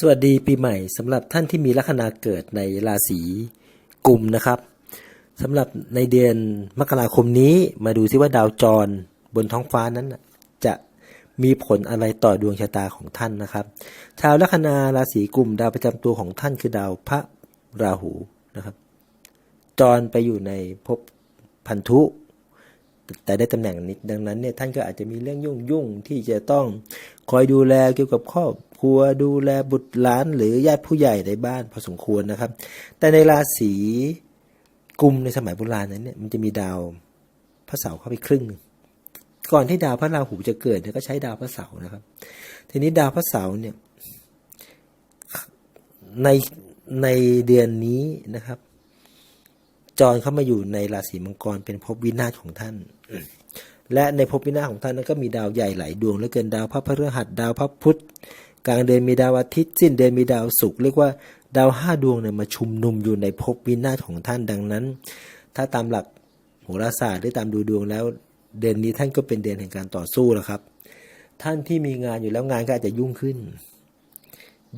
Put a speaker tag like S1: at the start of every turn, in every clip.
S1: สวัสดีปีใหม่สำหรับท่านที่มีลัคนาเกิดในราศีกุมนะครับสำหรับในเดือนมกราคมนี้มาดูซิว่าดาวจรบนท้องฟ้านั้น จะมีผลอะไรต่อดวงชะตาของท่านนะครับชาวลัคนาราศีกุมดาวประจำตัวของท่านคือดาวพระราหูนะครับ จรไปอยู่ในภพพันธุ แต่ได้ตำแหน่งนี้ดังนั้นเนี่ยท่านก็อาจจะมีเรื่องยุ่งยุ่งๆที่จะต้องคอยดูแลเกี่ยวกับครอบ รัวดูแลบุตรหลานหรือญาติผู้ใหญ่ในบ้านพอสมควรนะครับ แต่ในราศีกุมในสมัยโบราณนั้นเนี่ยมันจะมีดาวพระเสาร์เข้าไปครึ่งนึงก่อนที่ดาวพระราหูจะเกิดเนี่ยก็ใช้ดาวพระเสาร์นะครับ ทีนี้ดาวพระเสาร์เนี่ยในในเดือนนี้นะครับ จรเข้ามาอยู่ในราศีมังกรเป็นภพวินาศของท่าน และในภพวินาศของท่านนั้นก็มีดาวใหญ่หลายดวงเหลือเกินดาวพระพฤหัสดาวพระพุธ กลางเดือนมีดาวอาทิตย์สิ้นเดือนมีดาวศุกร์เรียกว่าดาวห้าดวงเนี่ยมาชุมนุมอยู่ในภพวินาศของท่านดังนั้น ถ้าตามหลักโหราศาสตร์หรือตามดูดวงแล้ว เดือนนี้ท่านก็เป็นเดือนแห่งการต่อสู้แล้วครับ ท่านที่มีงานอยู่แล้วงานก็อาจจะยุ่งขึ้น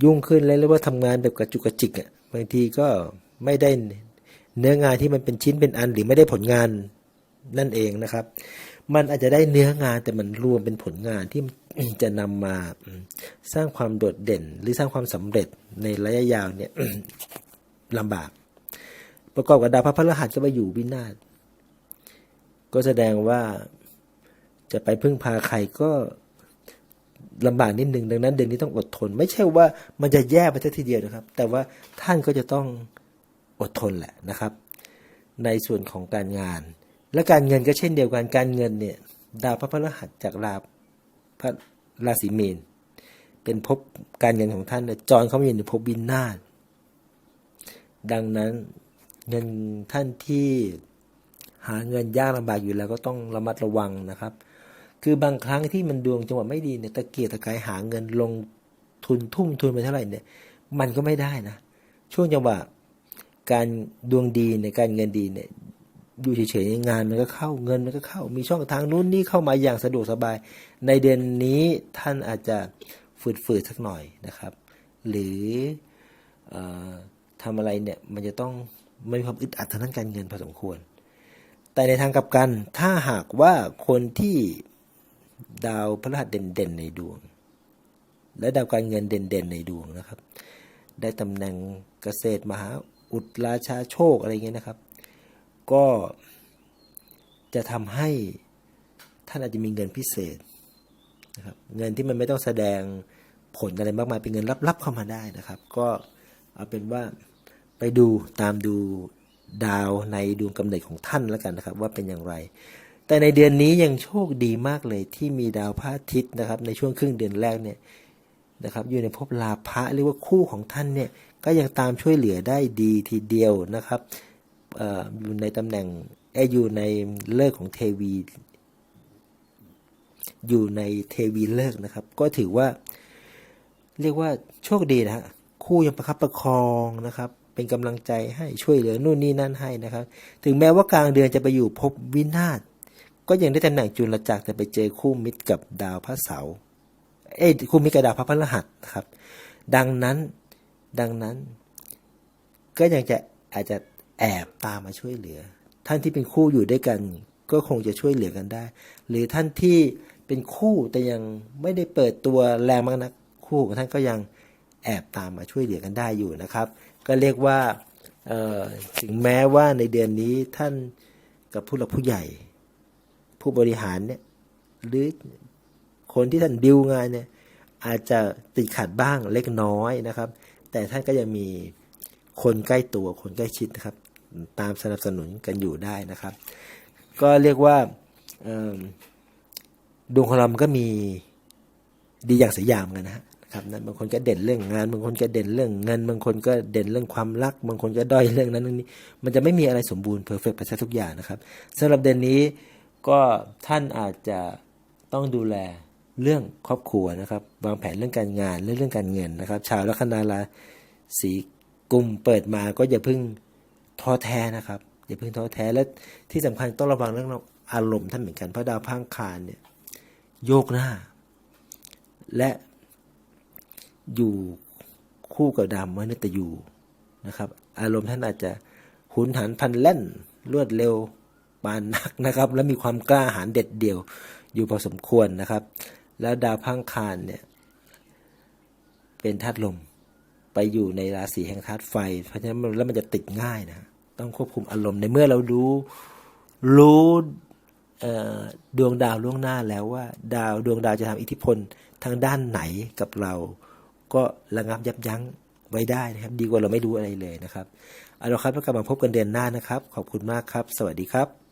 S1: ยุ่งขึ้นแล้วเรียกว่าทำงานแบบกระจุกกระจิกอะบางทีก็ไม่ได้เนื้องานที่มันเป็นชิ้นเป็นอันหรือไม่ได้ผลงาน นั่นเองนะครับ มันอาจจะได้เนื้องานแต่มันรวมเป็นผลงานที่จะนำมาสร้างความโดดเด่น หรือสร้างความสำเร็จในระยะยาวเนี่ยลำบาก ประกอบกับดาวพระพฤหัสก็ไปอยู่วินาศก็แสดงว่าจะไปพึ่งพาใครก็ลำบากนิดหนึ่งดังนั้น เดือนนี้ต้องอดทน ไม่ใช่ว่ามันจะแย่ไปซะทีเดียวนะครับ แต่ว่าท่านก็จะต้องอดทนแหละนะครับ ในส่วนของการงาน และการเงินก็เช่นเดียวกันการเงินเนี่ยดาวพระพฤหัสจากราพระราศีเมนเป็นภพการเงินของท่านเนี่ยจรเข้ามาอยู่ในภพบินนาศดังนั้นเงินท่านที่หาเงินยากลำบากอยู่แล้วก็ต้องระมัดระวังนะครับ คือบางครั้งที่มันดวงจังหวะไม่ดีเนี่ยตะเกียกตะกายหาเงินลงทุนทุ่มทุนไปเท่าไหร่เนี่ย มันก็ไม่ได้นะ ช่วงจังหวะการดวงดีในการเงินดีเนี่ย อยู่เฉยๆงานมันก็เข้าเงินมันก็เข้า มีช่องทางนู้นนี่เข้ามาอย่างสะดวกสบาย ในเดือนนี้ท่านอาจจะฝืดๆสักหน่อยนะครับ หรือออทำอะไรเนี่ยมันจะต้องไม่มีความอึดอัดทางด้านการเงินพอสมควร แต่ในทางกลับกันถ้าหากว่าคนที่ดาวพฤหัสเด่นๆในดวง และดาวการเงินเด่นๆในดวงนะครับ ได้ตำแหน่งเกษตรมหาอุดราชาโชคอะไรเงี้ยนะครับ ก็จะทำให้ท่านอาจจะมีเงินพิเศษนะครับเงินที่มันไม่ต้องแสดงผลอะไรมากมายเป็นเงินลับๆเข้ามาได้นะครับ ก็เอาเป็นว่าไปดูตามดูดาวในดวงกำเนิดของท่านแล้วกันนะครับ ว่าเป็นอย่างไร แต่ในเดือนนี้ยังโชคดีมากเลยที่มีดาวพระอาทิตย์นะครับ ในช่วงครึ่งเดือนแรกเนี่ยนะครับ อยู่ในภพลาภะเรียกว่าคู่ของท่านเนี่ยก็ยังตามช่วยเหลือได้ดีทีเดียวนะครับ อยู่ในตำแหน่งอยอยู่ในเลิกของเทวี อยู่ในเทวีเลิกนะครับ ก็ถือว่า เรียกว่าโชคดีนะฮะคู่ยังประคับประคองนะครับ เป็นกำลังใจให้ช่วยเหลือนู่นนี่นั่นให้นะครับ ถึงแม้ว่ากลางเดือนจะไปอยู่ภพวินาศก็ยังได้ตำแหน่งจุลจักรแต่ไปเจอคู่มิตรกับดาวพระเสาร์เอ้คู่มิตรกับดาวพระพฤหัสนะครับ ดังนั้นดังนั้น ก็ยังจะอาจจะ แอบตามมาช่วยเหลือ ท่านที่เป็นคู่อยู่ด้วยกัน ก็คงจะช่วยเหลือกันได้ หรือท่านที่เป็นคู่แต่ยังไม่ได้เปิดตัวแรงมากนักคู่ของท่านก็ยังแอบตามมาช่วยเหลือกันได้อยู่นะครับ ก็เรียกว่าถึงแม้ว่าในเดือนนี้ท่านกับผู้หลักผู้ใหญ่ ผู้บริหารเนี่ยหรือคนที่ท่านดิวงานเนี่ยอาจจะติดขัดบ้างเล็กน้อยนะครับ แต่ท่านก็ยังมีคนใกล้ตัวคนใกล้ชิดนะครับ ตามสนับสนุนกันอยู่ได้นะครับ ก็เรียกว่าดวงของเรามันก็มีดีอย่างเสียอย่างกันนะครับนั้นบางคนก็เด่นเรื่องงาน บางคนก็เด่นเรื่องเงิน บางคนก็เด่นเรื่องความรัก บางคนก็ด้อยเรื่องนั้นเรื่องนี้ มันจะไม่มีอะไรสมบูรณ์เพอร์เฟกต์ไปซะทุกอย่างนะครับสำหรับเดือนนี้ก็ท่านอาจจะต้องดูแลเรื่องครอบครัวนะครับ วางแผนเรื่องการงานเรื่องเรื่องการเงินนะครับ ชาวลัคนาราศีกุมเปิดมาก็อย่าเพิ่ง ท้อแท้นะครับ อย่าเพิ่งท้อแท้และที่สำคัญต้องระวังเรื่องอารมณ์ท่านเหมือนกันเพราะดาวพังคารเนี่ยโยกหน้า และอยู่คู่กับดาวมฤตยูนะครับ อารมณ์ท่านอาจจะหุนหันพันแล่นรวดเร็วปานนักนะครับ และมีความกล้าหาญเด็ดเดี่ยวอยู่พอสมควรนะครับ แล้วดาวพังคารเนี่ยเป็นธาตุลม ไปอยู่ในราศีแห่งธาตุไฟ เพราะฉะนั้นแล้วมันจะติดง่ายนะ ต้องควบคุมอารมณ์ในเมื่อเรารู้รู้ดวงดาวล่วงหน้าแล้วว่า ดาวดวงดาวจะทำอิทธิพลทางด้านไหนกับเรา ก็ระงับยับยั้งไว้ได้นะครับ ดีกว่าเราไม่รู้อะไรเลยนะครับเอาละครับแล้วกลับมาพบกันเดือนหน้านะครับ ขอบคุณมากครับ สวัสดีครับ